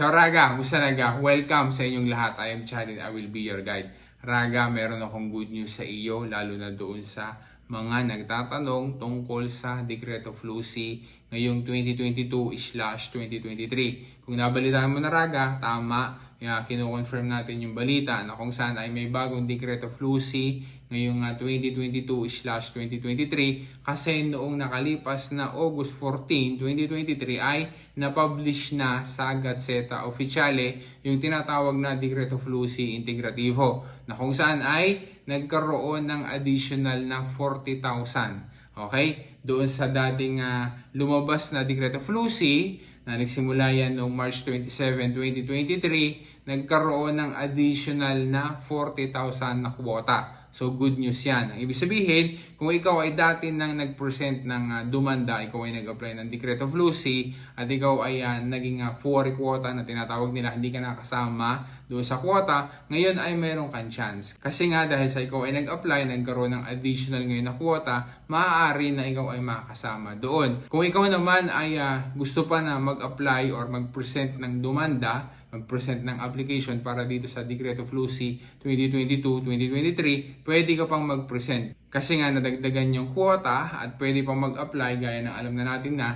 Ciao Raga, musta Raga? Welcome sa inyong lahat. I am Chad I will be your guide. Raga, meron akong good news sa iyo, lalo na doon sa mga nagtatanong tungkol sa Decreto Flusi ngayong 2022-2023. Kung nabalitaan mo na Raga, tama, yeah, kino-confirm natin yung balita na kung saan ay may bagong Decreto Flusi ngayong ah, 2022-2023 kasi noong nakalipas na August 14, 2023 ay na-publish na sa Gazzetta Ufficiale yung tinatawag na Decreto Flusi Integrativo na kung saan ay nagkaroon ng additional na 40,000. Okay? Doon sa dating ah, lumabas na Decreto Flusi na nagsimula yan noong March 27, 2023, nagkaroon ng additional na 40,000 na kwota. So good news yan. Ang ibig sabihin, kung ikaw ay dati nang nag-present ng ah, dumanda, ikaw ay nag-apply ng Decreto Flusi, at ikaw ay ah, naging uh, 4 quota na tinatawag nila, hindi ka nakasama doon sa quota, ngayon ay meron kang chance. Kasi nga dahil sa ikaw ay nag-apply, nagkaroon ng additional ngayon na quota, maaari na ikaw ay makasama doon. Kung ikaw naman ay ah, gusto pa na mag-apply or mag-present ng dumanda, mag-present ng application para dito sa Decreto Flusi 2022-2023, pwede ka pang mag-present. Kasi nga nadagdagan yung quota at pwede pang mag-apply gaya ng alam na natin na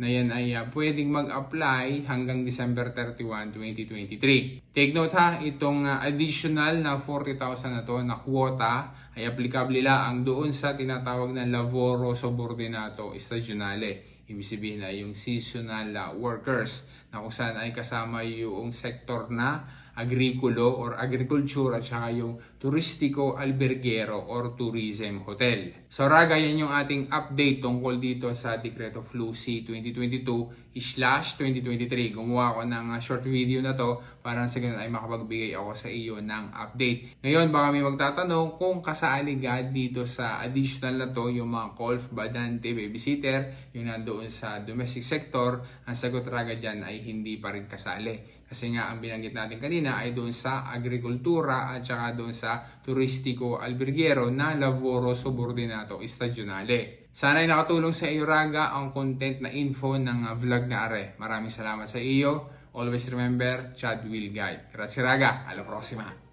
na yan ay uh, pwedeng mag-apply hanggang December 31, 2023. Take note ha, itong uh, additional na 40,000 na to na quota ay applicable lang doon sa tinatawag na lavoro subordinato stagionale. Ibig sabihin na yung seasonal workers na kung saan ay kasama yung sektor na agrikulo or agriculture at saka yung turistiko albergero or tourism hotel. So raga, yan yung ating update tungkol dito sa Decreto Flusi 2022-2023. Gumawa ko ng uh, short video na to para sa ganun ay makapagbigay ako sa iyo ng update. Ngayon, baka may magtatanong kung kasaaligad dito sa additional na to yung mga golf, badante, babysitter, yung nandoon sa domestic sector, ang sagot raga dyan ay hindi pa rin kasali. Kasi nga ang binanggit natin kanina ay doon sa agrikultura at saka doon sa turistiko albergero na lavoro subordinato stagionale. Sana ay nakatulong sa iyo Raga ang content na info ng vlog na are. Maraming salamat sa iyo. Always remember, Chad will guide. Grazie Raga. Alla prossima.